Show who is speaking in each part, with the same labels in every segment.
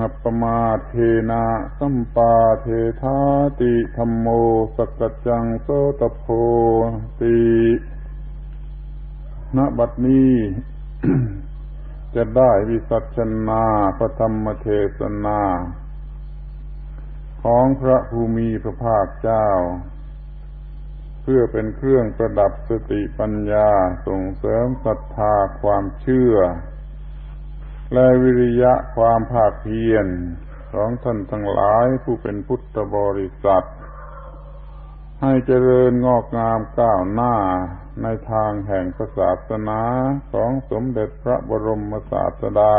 Speaker 1: อัปปมาเทนะสัมปาเทธาติธรรมโมสกจังโสตโพติณบัดนี้ จะได้วิสัชนาพระธรรมเทศนา ของพระภูมิพระภาคเจ้า เพื่อเป็นเครื่องประดับสติปัญญาส่งเสริมศรัทธาความเชื่อ และวิริยะความภาคเพียรของท่านทั้งหลายผู้เป็นพุทธบริษัท ให้เจริญงอกงามก้าวหน้าในทางแห่งศาสนาของสมเด็จพระบรมศาสดา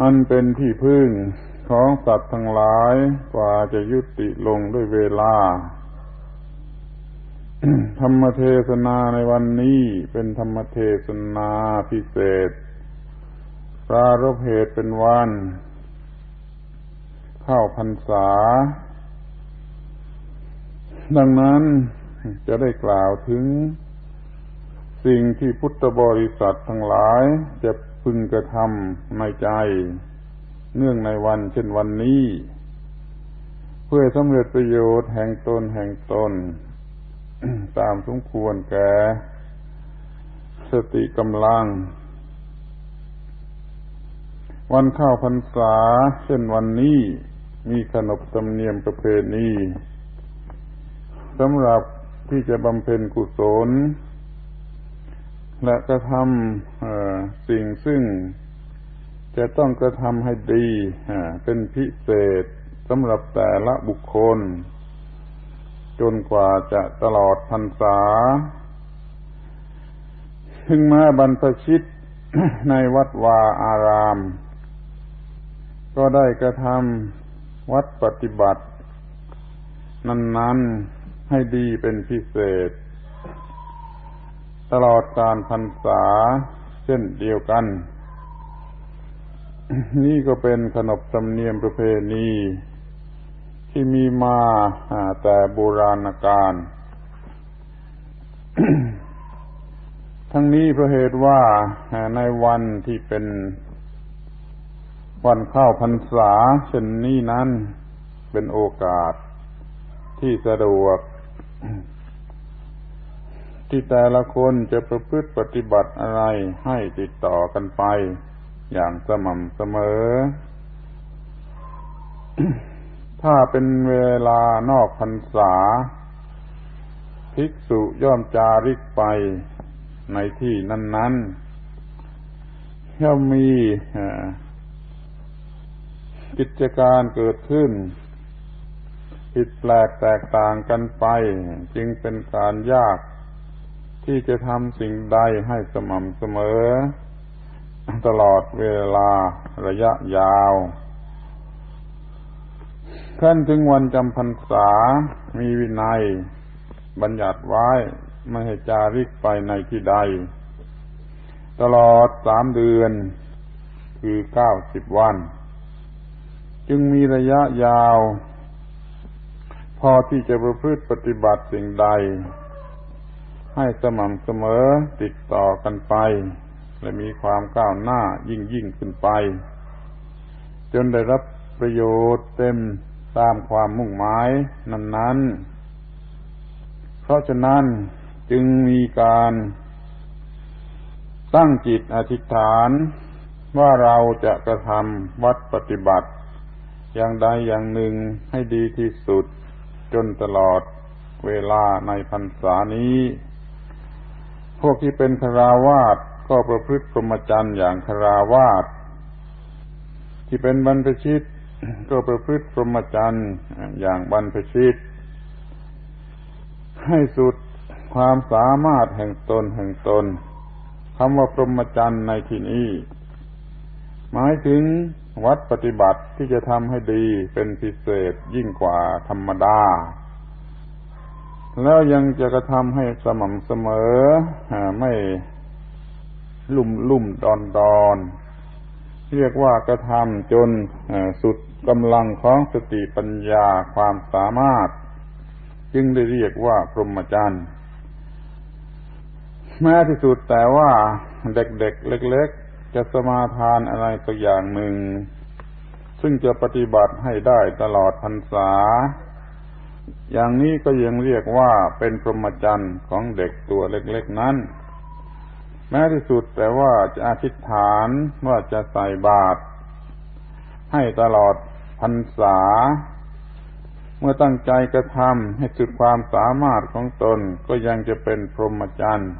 Speaker 1: อันเป็นที่พึ่งของสัตว์ทั้งหลายกว่าจะยุติลงด้วยเวลา ธรรมเทศนาในวันนี้เป็นธรรมเทศนาพิเศษ ปรารภเหตุเป็นวัน เข้าพรรษา ดังนั้นจะได้กล่าวถึง สิ่งที่พุทธบริษัททั้งหลายจะพึงกระทำในใจ เนื่องในวันเช่นวันนี้ เพื่อสำเร็จประโยชน์แห่งตนแห่งตน ตามสมควรแก่สติกำลัง วันเข้าพรรษา เช่นวันนี้มีขนบธรรมเนียมประเพณีสำหรับที่จะบำเพ็ญกุศล และกระทำสิ่งซึ่งจะต้องกระทำให้ดีเป็นพิเศษสำหรับแต่ละบุคคล จนกว่าจะตลอดพรรษาถึงแม้บรรพชิตในวัดวาอาราม ก็ได้กระทำวัดปฏิบัติ นั้นๆให้ดีเป็นพิเศษ ตลอดการพรรษาเช่นเดียวกัน นี่ก็เป็นขนบธรรมเนียมประเพณี ที่มีมาแต่โบราณกาลทั้งนี้เพราะเหตุว่าในวันที่เป็น วันเข้าพรรษาเช่นนี้นั้นเป็นโอกาสที่สะดวก ที่แต่ละคนจะประพฤติปฏิบัติอะไรให้ติดต่อกันไป อย่างสม่ำเสมอ ถ้าเป็นเวลานอกพรรษา ภิกษุย่อมจาริกไปในที่นั้น ๆ ย่อมมี กิจการเกิดขึ้น ผิดแปลกแตกต่างกันไป จึงเป็นการยากที่จะทำสิ่งใดให้สม่ำเสมอ ตลอดเวลาระยะยาวขั้นถึงวันจำพรรษามีวินัย บัญญัติไว้ไม่ให้จาริกไปในที่ใด ตลอดสามเดือน คือเก้าสิบวัน จึงมีระยะยาว พอที่จะประพฤติปฏิบัติสิ่งใด ให้สม่ำเสมอติดต่อกันไป และมีความก้าวหน้ายิ่งยิ่งขึ้นไป จนได้รับประโยชน์เต็มตามความมุ่งหมายนั้นๆ เพราะฉะนั้นจึงมีการตั้งจิตอธิษฐานว่าเราจะกระทำวัดปฏิบัติ อย่างใดอย่างหนึ่งให้ดีที่สุดจนตลอดเวลาในพรรษานี้ พวกที่เป็นคราวาสก็ประพฤติพรหมจรรย์อย่างคราวาสที่เป็นบรรพชิตก็ประพฤติพรหมจรรย์อย่างบรรพชิต ให้สุดความสามารถแห่งตนแห่งตนคำว่าพรหมจรรย์ในที่นี้ หมายถึง วัดปฏิบัติที่จะทำให้ดีเป็นพิเศษยิ่งกว่าธรรมดา แล้วยังจะกระทำให้สม่ำเสมอไม่ลุ่มลุ่มดอนดอนเรียกว่ากระทำจนสุดกำลังของสติปัญญาความสามารถ จึงได้เรียกว่าพรหมจรรย์แม้ที่สุดแต่ว่าเด็กๆเล็ก ๆ จะสมาทานอะไรสักอย่างหนึ่ง ซึ่งจะปฏิบัติให้ได้ตลอดพรรษา อย่างนี้ก็ยังเรียกว่าเป็นพรหมจรรย์ของเด็กตัวเล็กๆนั้น แม้ที่สุดแต่ว่าจะอธิษฐานว่าจะใส่บาตรให้ตลอดพรรษา เมื่อตั้งใจกระทำให้สุดความสามารถของตนก็ยังจะเป็นพรหมจรรย์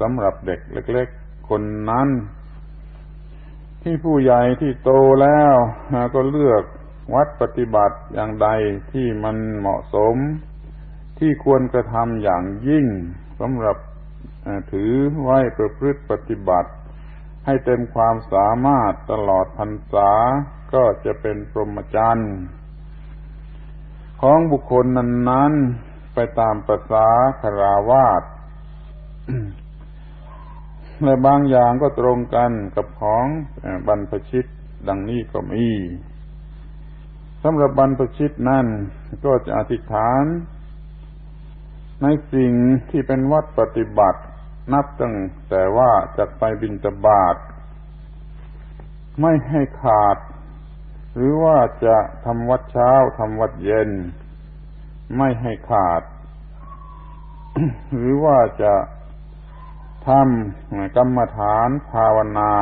Speaker 1: สำหรับเด็กเล็ก ๆ คนนั้น ที่ผู้ใหญ่ที่โตแล้วก็เลือกวัดปฏิบัติอย่างใดที่มันเหมาะสม ที่ควรกระทำอย่างยิ่งสำหรับถือไว้ประพฤติปฏิบัติ ให้เต็มความสามารถตลอดพรรษาก็จะเป็นพรหมจรรย์ของบุคคลนั้น ๆ ไปตามภาษาคราวาส และบางอย่างก็ตรงกันกับของบรรพชิตดังนี้ก็มีสำหรับบรรพชิตนั่นก็จะอธิษฐาน ในสิ่งที่เป็นวัดปฏิบัติ นับตั้งแต่ว่าจะไปบินตบาทไม่ให้ขาด หรือว่าจะทำวัดเช้าทำวัดเย็น ไม่ให้ขาด หรือว่าจะ ทำกรรมฐานภาวนา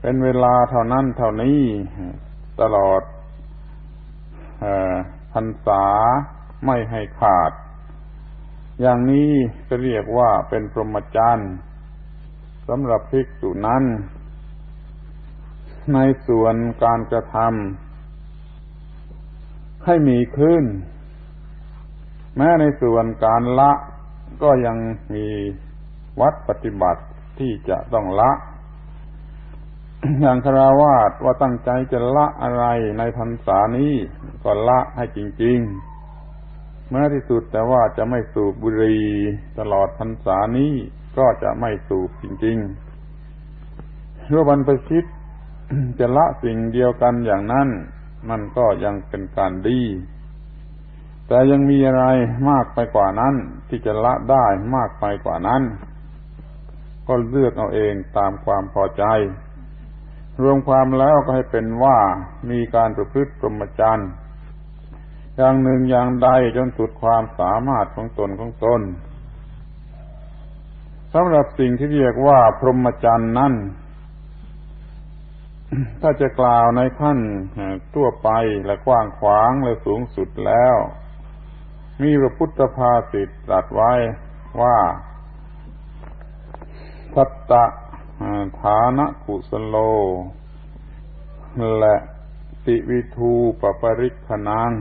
Speaker 1: เป็นเวลาเท่านั้นเท่านี้ตลอดพรรษาไม่ให้ขาด อย่างนี้ก็เรียกว่าเป็นพรหมจรรย์สำหรับภิกษุนั้น ในส่วนการกระทำให้มีขึ้น แม้ในส่วนการละก็ยังมี วัดปฏิบัติที่จะต้องละ อย่างคราวาสว่าตั้งใจจะละอะไรในพรรษานี้ก็ละให้จริง ๆ เมื่อที่สุดแต่ว่าจะไม่สูบบุหรี่ตลอดพรรษานี้ก็จะไม่สูบจริงๆเมื่อวันประชิตจะละสิ่งเดียวกันอย่างนั้น มันก็ยังเป็นการดี แต่ยังมีอะไรมากไปกว่านั้น ที่จะละได้มากไปกว่านั้น ก็เลือกเอาเองตามความพอใจ รวมความแล้วก็ให้เป็นว่ามีการประพฤติปรมจรรย์อย่างหนึ่งอย่างใดจนสุดความสามารถของตนของตนสำหรับสิ่งที่เรียกว่าพรหมจรรย์นั้นถ้าจะกล่าวในขั้นทั่วไปและกว้างขวางและสูงสุดแล้ว มีพระพุทธภาษิตตรัสไว้ว่า สัตตะฐานะกุสโล และติวิทูปปริคนัง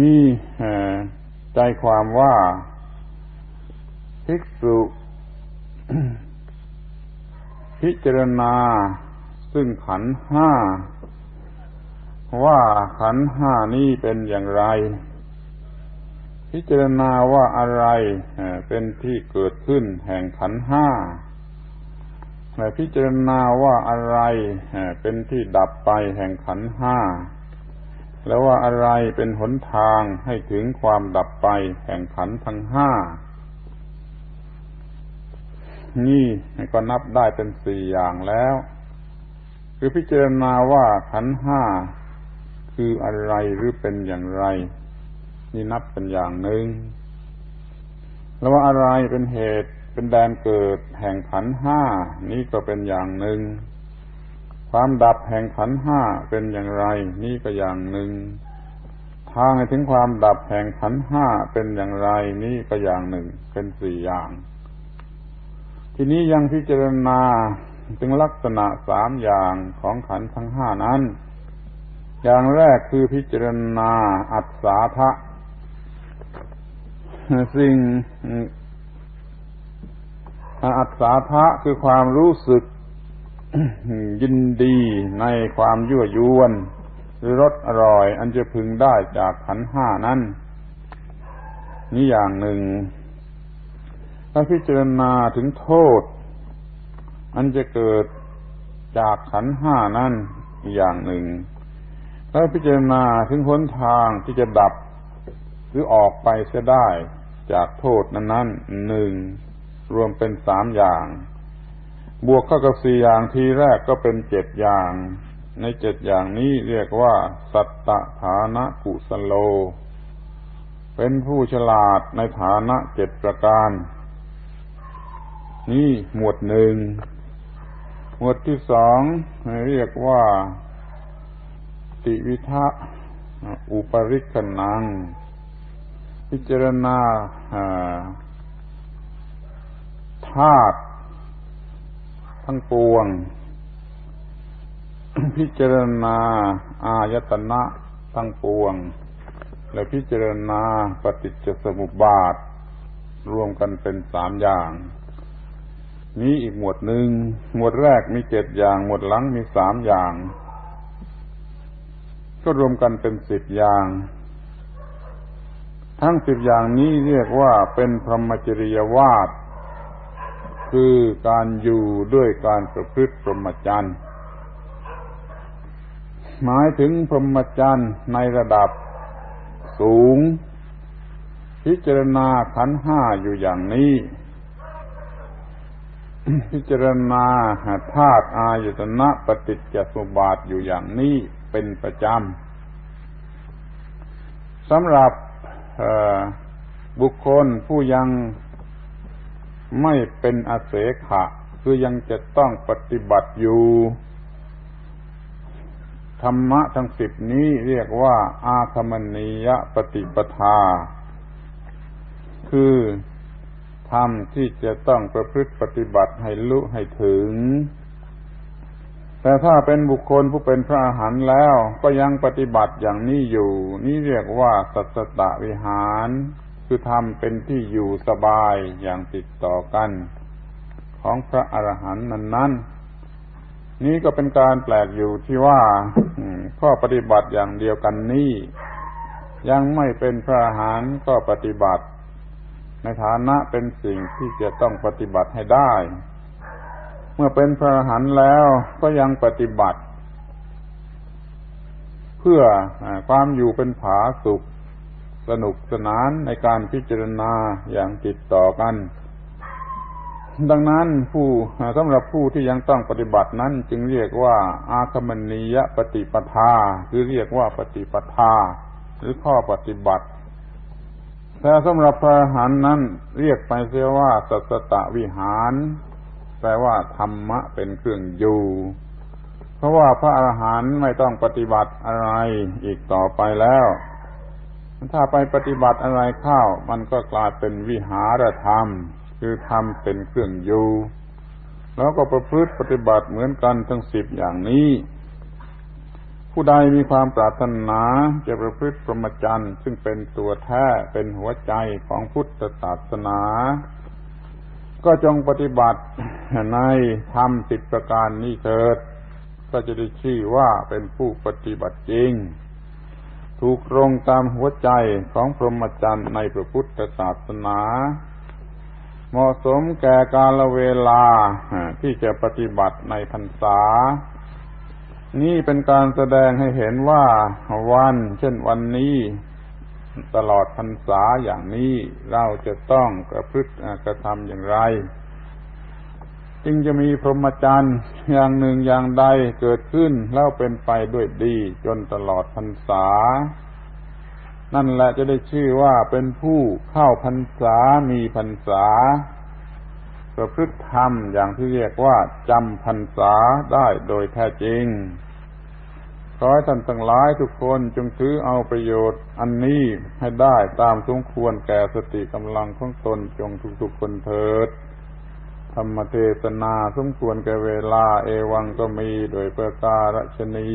Speaker 1: มีใจความว่าภิกษุพิจารณาซึ่งขันห้า ว่าขันห้านี้เป็นอย่างไร พิจารณาว่าอะไรเป็นที่เกิดขึ้นแห่งขันห้าและพิจารณาว่าอะไรเป็นที่ดับไปแห่งขันห้าแล้วว่าอะไรเป็นหนทางให้ถึงความดับไปแห่งขันทั้งห้านี่ก็นับได้เป็นสี่อย่างแล้ว คือพิจารณาว่าขันห้าคืออะไรหรือเป็นอย่างไร นี่นับเป็นอย่างหนึ่งแล้วว่าอะไรเป็นเหตุเป็นแดนเกิดแห่งขันห้านี่ก็เป็นอย่างหนึ่ง ความดับแห่งขันห้าเป็นอย่างไร นี่ก็อย่างหนึ่ง ทางให้ถึงความดับแห่งขันห้าเป็นอย่างไร นี่ก็อย่างหนึ่ง เป็นสี่อย่าง ทีนี้ยังพิจารณาถึงลักษณะสามอย่างของขันทั้งห้านั้น อย่างแรกคือพิจารณาอัศาทะ สิ่งอัศาทะคือความรู้สึกยินดีในความยั่วยวน หรือรสอร่อย อันจะพึงได้จากขันห้านั้นนี่อย่างหนึ่งถ้าพิจารณาถึงโทษ อันจะเกิดจากขันห้านั่นอย่างหนึ่งถ้าพิจารณาถึงหนทางที่จะดับ รือออกไปเสียได้จากโทษนั้นนั้นหนึ่งรวมเป็นสามอย่าง บวกเข้ากับสี่อย่างทีแรกก็เป็นเจ็ดอย่าง ในเจ็ดอย่างนี้เรียกว่า สัตตฐานะกุสโล เป็นผู้ฉลาดในฐานะเจ็ดประการ นี่หมวดหนึ่งหมวดที่สองเรียกว่า ติวิทะอุปริกนัง พิจารณาธาตุทั้งปวง พิจารณา อายตนะทั้งปวง และพิจารณาปฏิจจสมุปบาท รวมกันเป็นสามอย่าง นี้อีกหมวดหนึ่ง หมวดแรกมีเจ็ดอย่าง หมวดหลังมีสามอย่าง ก็รวมกันเป็นสิบอย่าง ทั้งสิบอย่างนี้เรียกว่าเป็นพรหมจริยวาทคือการอยู่ด้วยการประพฤติพรหมจรรย์หมายถึงพรหมจรรย์ในระดับสูง พิจารณาขันห้าอยู่อย่างนี้ พิจารณาธาตุอายตนะปฏิจจสมุปบาทอยู่อย่างนี้เป็นประจำสำหรับ บุคคลผู้ยังไม่เป็นอาเสขะ คือยังจะต้องปฏิบัติอยู่ ธรรมะทั้งสิบนี้เรียกว่า อาคมณียปฏิปทา คือธรรมที่จะต้องประพฤติปฏิบัติให้ลุให้ถึง แต่ถ้าเป็นบุคคลผู้เป็นพระอรหันต์แล้วก็ยังปฏิบัติอย่างนี้อยู่ นี่เรียกว่าสัตตะวิหาร คือทำเป็นที่อยู่สบายอย่างติดต่อกัน ของพระอรหันต์นั้นๆ นี้ก็เป็นการแปลกอยู่ที่ว่าข้อปฏิบัติอย่างเดียวกันนี้ ยังไม่เป็นพระอรหันต์ก็ปฏิบัติ ในฐานะเป็นสิ่งที่จะต้องปฏิบัติให้ได้ เมื่อเป็นพระหันแล้วก็ยังปฏิบัติ เพื่อความอยู่เป็นผาสุข สนุกสนานในการพิจารณาอย่างติดต่อกัน ดังนั้นผู้สำหรับผู้ที่ยังต้องปฏิบัตินั้นจึงเรียกว่า อาคมณียปฏิปทา คือเรียกว่าปฏิปทา หรือข้อปฏิบัติแต่สำหรับพระหันนั้นเรียกไปเสียว่าสัสตะวิหาร ปลว่าธรรมะเป็นเครื่องอยู่ เพราะว่าพระอรหันต์ไม่ต้องปฏิบัติอะไรอีกต่อไปแล้ว ถ้าไปปฏิบัติอะไรเข้ามันก็กลายเป็นวิหารธรรม คือทำเป็นเครื่องอยู่ แล้วก็ประพฤติปฏิบัติเหมือนกันทั้งสิบอย่างนี้ผู้ใดมีความปรารถนาจะประพฤติปรมจรรย์ซึ่งเป็นตัวแท้เป็นหัวใจของพุทธศาสนา ก็จงปฏิบัติในธรรมสิบประการนี้เถิด ก็จะได้ชื่อว่าเป็นผู้ปฏิบัติจริง ถูกตรงตามหัวใจของพรหมจรรย์ในพระพุทธศาสนา เหมาะสมแก่กาลเวลาที่จะปฏิบัติในพรรษา นี่เป็นการแสดงให้เห็นว่าวัน เช่นวันนี้ ตลอดพรรษาอย่างนี้เราจะต้องกระพฤติกระทำอย่างไร จึงจะมีพรหมจรรย์อย่างหนึ่งอย่างใดเกิดขึ้นแล้วเป็นไปด้วยดี จนตลอดพรรษา นั่นแหละจะได้ชื่อว่าเป็นผู้เข้าพรรษามีพรรษาประพฤติธรรมอย่างที่เรียกว่าจำพรรษาได้โดยแท้จริง ให้ท่านทั้งหลายทุกคนจงถือเอาประโยชน์อันนี้ให้ได้ตามสมควรแก่สติกำลังของตนจงทุกๆคนเถิด ธรรมเทศนาสมควรแก่เวลาเอวังก็มีโดยประการฉนี